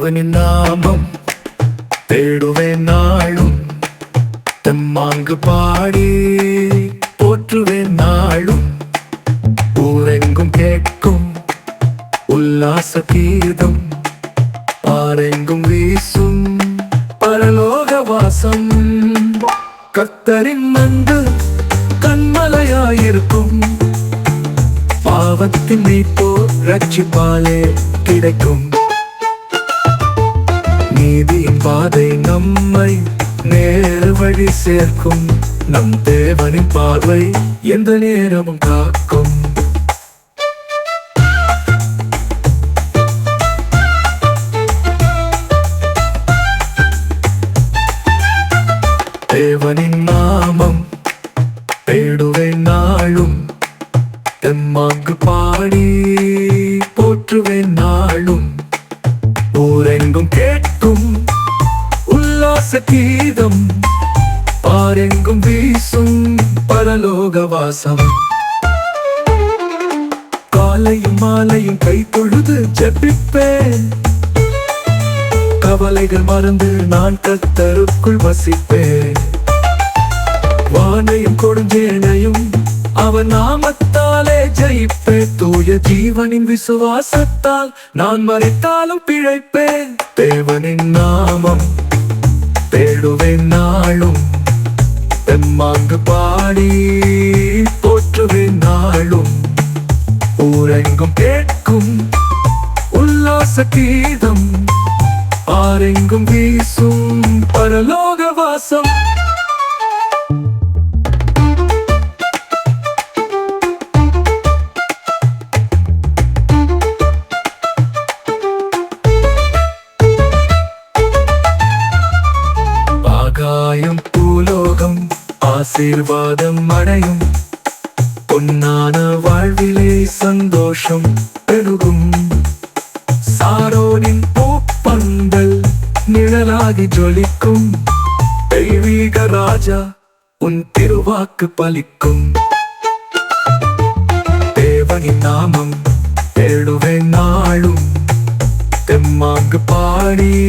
தேவனின் நாமம் தேடுவேன் நாளும் தெம்மாங்கு பாடி போற்றுவேன் நாளும். ஊரெங்கும் கேட்கும் உல்லாச கீதம் பாரெங்கும் வீசும் பரலோக வாசம். கத்தரின் மந்து கண்மலையாயிருக்கும். பாவத்தின் மீட்போ ரட்சிப்பாலே கிடைக்கும். நீதியின் பாதை நம்மை நேர் வழி சேர்க்கும். நம் தேவனின் பார்வை எந்த நேரமும் காக்கும் உல்லாச பாரெங்கும் வீசும் பரலோக வாசம். காலையும் மாலையும் கை தொழுது ஜெபிப்பேன். கவலைகள் மறந்து நான் கத்தருக்குள் வசிப்பேன். வானையும் கொடுஞ்சேனையும் அவன் நாமத்தாலே ஜெயிப்பே தூய ஜீவனின் விசுவாசத்தால் நான் மறைத்தாலும் பிழைப்பேன். தேவனின் நாமம் தேடுவேன் நாளும். தெம்மாங்கு பாடி போற்றுவேன் நாளும். ஊரெங்கும் கேட்கும் உல்லாச கீதம். ஆரெங்கும் வீசும் பரலோக வாசம். ஆசீர்வாதம் அடையும். பொன்னான வாழ்விலே சந்தோஷம் பெருகும். சாரோனின் பூப்பந்தல் நிழலாகி ஜொலிக்கும். தெய்வீக ராஜா உன் திருவாக்கு பலிக்கும். தேவனின் நாமம் தேடுவேன் நாளும். தெம்மாங்கு பாடி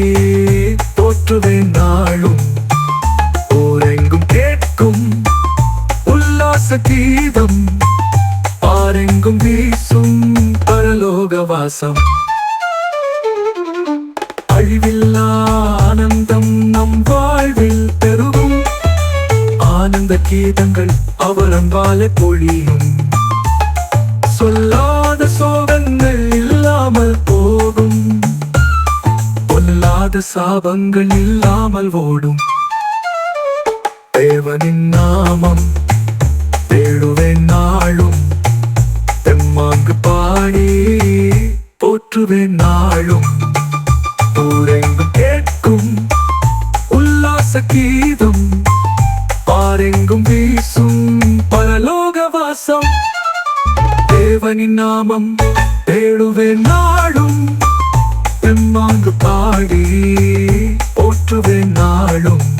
எங்கும் வீசும் பரலோக வாசம். அழிவில்லா ஆனந்தம் நம் வாழ்வில் பெருகும். ஆனந்த கீதங்கள் அவர் அன்பாலே பொழியும். சொல்லாத சோகங்கள் இல்லாமல் போகும். பொல்லாத சாபங்கள் இல்லாமல் ஓடும். தேவனின் நாமம் தேடுவேன் போற்றுவேன் நாளும். ஊரெங்கும் கேட்கும் உல்லாச கீதம். பாரெங்கும் வீசும் பரலோக வாசம். தேவனின் நாமம் தேடுவேன் நாளும். தெம்மாங்கு பாடி போற்றுவேன் நாளும்.